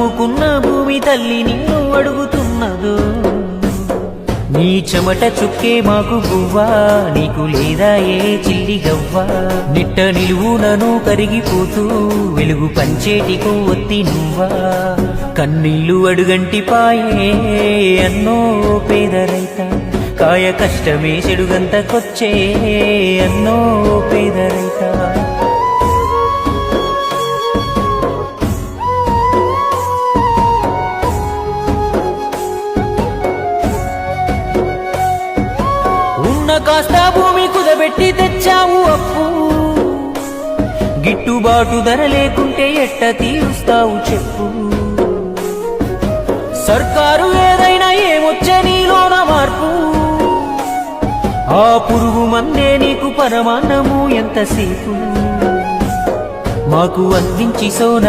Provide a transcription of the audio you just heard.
నమ్ముకున్న భూమి తల్లి నిన్ను అడుగుతున్నదు. నీ చెమట చుక్కే మాకు గువ్వా నీకు లేదా ఏ చిల్లి గవ్వా? నిట్ట నిలువునను కరిగిపోతూ వెలుగు పంచేటికు ఒత్తి నువ్వా? కన్నీళ్ళు అడుగంటి పాయే అన్నో పేదరైత. కాయ కష్టమే చెడుగంతకొచ్చే అన్నో పేదరైత. ఉన్న కాస్త భూమి కుదబెట్టి తెచ్చావు అప్పు. గిట్టుబాటు ధర లేకుంటే ఎట్ట తీరుస్తావు చెప్పు. సర్కారు ఏదైనా ఏమొచ్చే నీలోన మార్పు. ఆ పురుగు మందే నీకు పరమాన్నము ఎంతసేపు. మాకు అందించి సోన